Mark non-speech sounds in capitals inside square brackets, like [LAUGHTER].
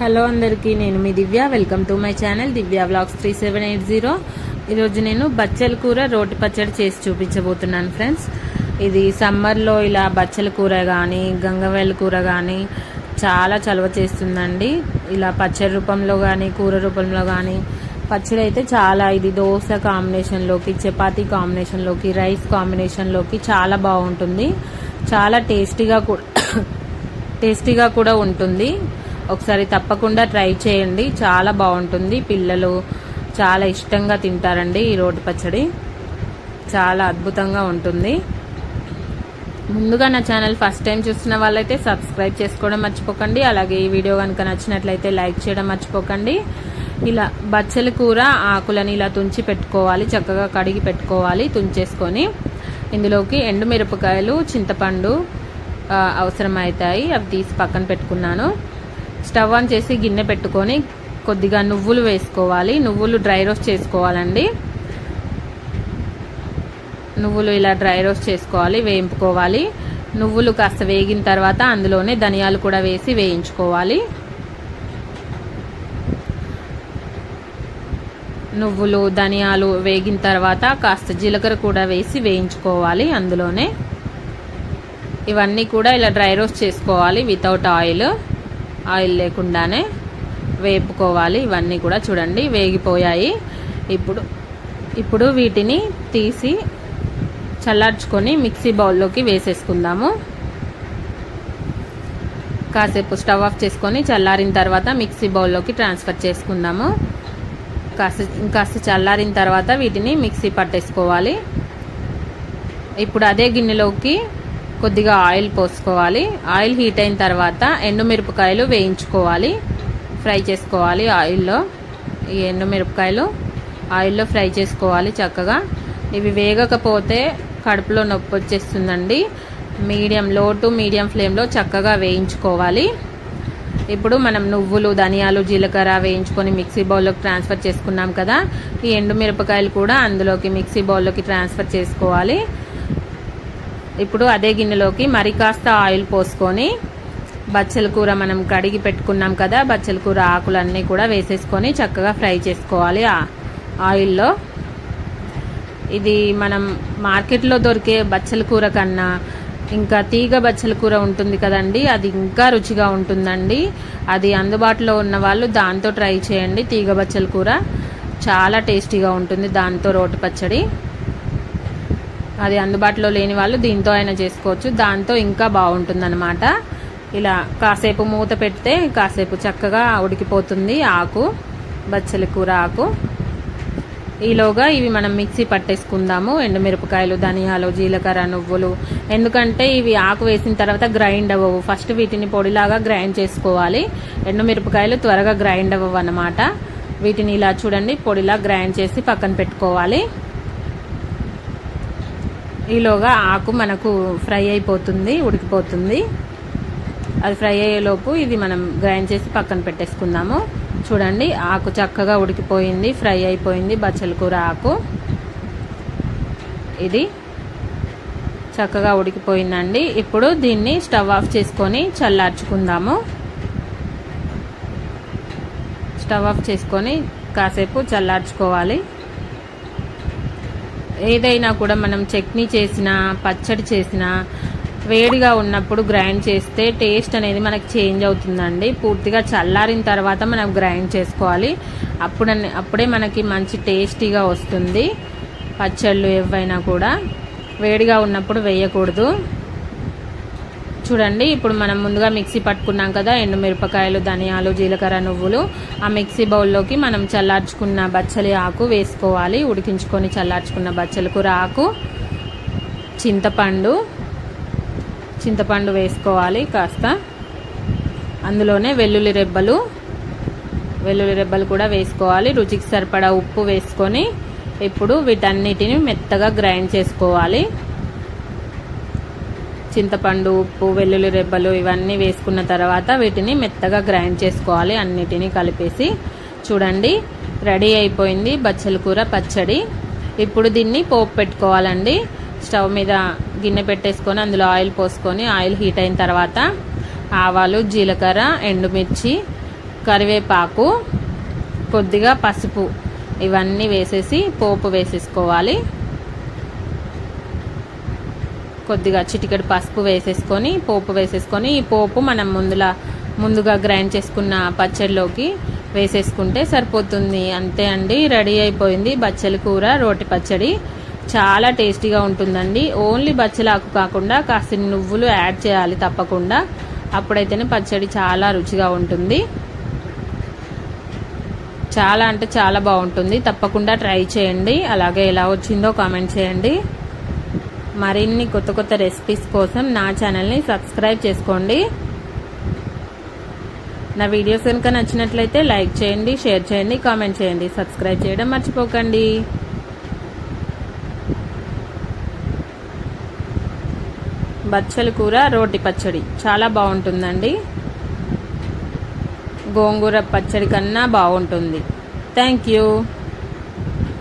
Hello అందరికీ నేను మీ Divya. Welcome to my channel Divya vlogs three seven eight zero. ఈరోజు నేను బచ్చల కూర రోటి పచ్చడి చేసి చూపించబోతున్నాను ఫ్రెండ్స్. ఇది సమ్మర్లో ఇలా బచ్చల కూర కానీ గంగవేల కూర కానీ చాలా చలవ చేస్తుందండి. ఇలా పచ్చడి రూపంలో కానీ కూర రూపంలో కానీ పచ్చడి అయితే చాలా. ఇది దోశ కాంబినేషన్లోకి చపాతీ కాంబినేషన్లోకి రైస్ కాంబినేషన్లోకి చాలా బాగుంటుంది. చాలా టేస్టీగా కూడా [COUGHS] టేస్టీగా కూడా ఉంటుంది. ఒకసారి తప్పకుండా ట్రై చేయండి. చాలా బాగుంటుంది. పిల్లలు చాలా ఇష్టంగా తింటారండి ఈ రోటి పచ్చడి. చాలా అద్భుతంగా ఉంటుంది. ముందుగా నా ఛానల్ ఫస్ట్ టైం చూస్తున్న వాళ్ళైతే సబ్స్క్రైబ్ చేసుకోవడం మర్చిపోకండి. అలాగే ఈ వీడియో కనుక నచ్చినట్లయితే లైక్ చేయడం మర్చిపోకండి. ఇలా బచ్చల కూర ఆకులని ఇలా తుంచి పెట్టుకోవాలి. చక్కగా కడిగి పెట్టుకోవాలి. తుంచేసుకొని ఇందులోకి ఎండుమిరపకాయలు చింతపండు అవసరమవుతాయి అవి తీసి పక్కన పెట్టుకున్నాను. స్టవ్ ఆన్ చేసి గిన్నె పెట్టుకొని కొద్దిగా నువ్వులు వేసుకోవాలి. నువ్వులు డ్రై రోస్ట్ చేసుకోవాలండి. నువ్వులు ఇలా డ్రై రోస్ట్ చేసుకోవాలి వేయింపుకోవాలి. నువ్వులు కాస్త వేగిన తర్వాత అందులోనే ధనియాలు కూడా వేసి వేయించుకోవాలి. నువ్వులు ధనియాలు వేగిన తర్వాత కాస్త జీలకర్ర కూడా వేసి వేయించుకోవాలి అందులోనే. ఇవన్నీ కూడా ఇలా డ్రై రోస్ట్ చేసుకోవాలి వితౌట్ ఆయిల్. ఆయిల్ లేకుండానే వేపుకోవాలి. ఇవన్నీ కూడా చూడండి వేగిపోయాయి. ఇప్పుడు ఇప్పుడు వీటిని తీసి చల్లార్చుకొని మిక్సీ బౌల్లోకి వేసేసుకుందాము. కాసేపు స్టవ్ ఆఫ్ చేసుకొని చల్లారిన తర్వాత మిక్సీ బౌల్లోకి ట్రాన్స్ఫర్ చేసుకుందాము. కాస్త ఇంకాస్త చల్లారిన తర్వాత వీటిని మిక్సీ పట్టేసుకోవాలి. ఇప్పుడు అదే గిన్నెలోకి కొద్దిగా ఆయిల్ పోసుకోవాలి. ఆయిల్ హీట్ అయిన తర్వాత ఎండుమిరపకాయలు వేయించుకోవాలి. ఫ్రై చేసుకోవాలి ఆయిల్లో. ఈ ఎండుమిరపకాయలు ఆయిల్లో ఫ్రై చేసుకోవాలి చక్కగా. ఇవి వేగకపోతే కడుపులో నొప్పి వచ్చేస్తుందండి. మీడియం లో టు మీడియం ఫ్లేమ్లో చక్కగా వేయించుకోవాలి. ఇప్పుడు మనం నువ్వులు ధనియాలు జీలకర్ర వేయించుకొని మిక్సీ బౌల్లోకి ట్రాన్స్ఫర్ చేసుకున్నాం కదా. ఈ ఎండుమిరపకాయలు కూడా అందులోకి మిక్సీ బౌల్లోకి ట్రాన్స్ఫర్ చేసుకోవాలి. ఇప్పుడు అదే గిన్నెలోకి మరి కాస్త ఆయిల్ పోసుకొని బచ్చల కూర మనం కడిగి పెట్టుకున్నాం కదా బచ్చల కూర ఆకులన్నీ కూడా వేసేసుకొని చక్కగా ఫ్రై చేసుకోవాలి ఆ ఆయిల్లో. ఇది మనం మార్కెట్లో దొరికే బచ్చల కూర కన్నా ఇంకా తీగ బచ్చల కూర ఉంటుంది కదండి అది ఇంకా రుచిగా ఉంటుందండి. అది అందుబాటులో ఉన్న వాళ్ళు దాంతో ట్రై చేయండి తీగ బచ్చల కూర. చాలా టేస్టీగా ఉంటుంది దాంతో రోటి పచ్చడి. అది అందుబాటులో లేని వాళ్ళు దీంతో అయినా చేసుకోవచ్చు. దాంతో ఇంకా బాగుంటుందన్నమాట. ఇలా కాసేపు మూత పెడితే కాసేపు చక్కగా ఉడికిపోతుంది ఆకు బచ్చల కూర ఆకు. ఈలోగా ఇవి మనం మిక్సీ పట్టేసుకుందాము. ఎండుమిరపకాయలు ధనియాలు జీలకర్ర నువ్వులు. ఎందుకంటే ఇవి ఆకు వేసిన తర్వాత గ్రైండ్ అవ్వవు. ఫస్ట్ వీటిని పొడిలాగా గ్రైండ్ చేసుకోవాలి. ఎండుమిరపకాయలు త్వరగా గ్రైండ్ అవ్వవు అన్నమాట. వీటిని ఇలా చూడండి పొడిలా గ్రైండ్ చేసి పక్కన పెట్టుకోవాలి. ఈలోగా ఆకు మనకు ఫ్రై అయిపోతుంది ఉడికిపోతుంది. అది ఫ్రై అయ్యేలోపు ఇది మనం గ్రైండ్ చేసి పక్కన పెట్టేసుకుందాము. చూడండి ఆకు చక్కగా ఉడికిపోయింది ఫ్రై అయిపోయింది బచ్చల కూర ఆకు. ఇది చక్కగా ఉడికిపోయిందండి. ఇప్పుడు దీన్ని స్టవ్ ఆఫ్ చేసుకొని చల్లార్చుకుందాము. స్టవ్ ఆఫ్ చేసుకొని కాసేపు చల్లార్చుకోవాలి. ఏదైనా కూడా మనం చట్నీ చేసినా పచ్చడి చేసిన వేడిగా ఉన్నప్పుడు గ్రైండ్ చేస్తే టేస్ట్ అనేది మనకు చేంజ్ అవుతుందండి. పూర్తిగా చల్లారిన తర్వాత మనం గ్రైండ్ చేసుకోవాలి. అప్పుడు అప్పుడే మనకి మంచి టేస్టీగా వస్తుంది. పచ్చళ్ళు ఏవైనా కూడా వేడిగా ఉన్నప్పుడు వేయకూడదు. చూడండి ఇప్పుడు మనం ముందుగా మిక్సీ పట్టుకున్నాం కదా ఎండుమిరపకాయలు ధనియాలు జీలకర్ర నువ్వులు. ఆ మిక్సీ బౌల్లోకి మనం చల్లార్చుకున్న బచ్చలి ఆకు వేసుకోవాలి. ఉడికించుకొని చల్లార్చుకున్న బచ్చలి కూర ఆకు చింతపండు చింతపండు వేసుకోవాలి కాస్త. అందులోనే వెల్లుల్లి రెబ్బలు వెల్లుల్లి రెబ్బలు కూడా వేసుకోవాలి. రుచికి సరిపడా ఉప్పు వేసుకొని ఇప్పుడు వీటన్నిటిని మెత్తగా గ్రైండ్ చేసుకోవాలి. చింతపండు ఉప్పు వెల్లుల్లి రెబ్బలు ఇవన్నీ వేసుకున్న తర్వాత వీటిని మెత్తగా గ్రైండ్ చేసుకోవాలి. అన్నిటినీ కలిపేసి చూడండి రెడీ అయిపోయింది బచ్చల కూర పచ్చడి. ఇప్పుడు దీన్ని పోపు పెట్టుకోవాలండి. స్టవ్ మీద గిన్నె పెట్టేసుకొని అందులో ఆయిల్ పోసుకొని ఆయిల్ హీట్ అయిన తర్వాత ఆవాలు జీలకర్ర ఎండుమిర్చి కరివేపాకు కొద్దిగా పసుపు ఇవన్నీ వేసేసి పోపు వేసేసుకోవాలి. కొద్దిగా చిటికెడు పసుపు వేసేసుకొని పోపు వేసేసుకొని ఈ పోపు మనం ముందులా ముందుగా గ్రైండ్ చేసుకున్న పచ్చడిలోకి వేసేసుకుంటే సరిపోతుంది. అంతే అండి రెడీ అయిపోయింది బచ్చల కూర రోటి పచ్చడి. చాలా టేస్టీగా ఉంటుందండి. ఓన్లీ బచ్చలాకు కాకుండా కాస్త నువ్వులు యాడ్ చేయాలి తప్పకుండా. అప్పుడైతేనే పచ్చడి చాలా రుచిగా ఉంటుంది. చాలా అంటే చాలా బాగుంటుంది. తప్పకుండా ట్రై చేయండి. అలాగే ఎలా వచ్చిందో కామెంట్ చేయండి. మరిన్ని కొత్త కొత్త రెసిపీస్ కోసం నా ఛానల్ని సబ్స్క్రైబ్ చేసుకోండి. నా వీడియోస్ కనుక నచ్చినట్లయితే లైక్ చేయండి షేర్ చేయండి కామెంట్ చేయండి. సబ్స్క్రైబ్ చేయడం మర్చిపోకండి. బచ్చల కూర రోటి పచ్చడి. చాలా బాగుంటుందండి. గోంగూర పచ్చడి కన్నా బాగుంటుంది. Thank you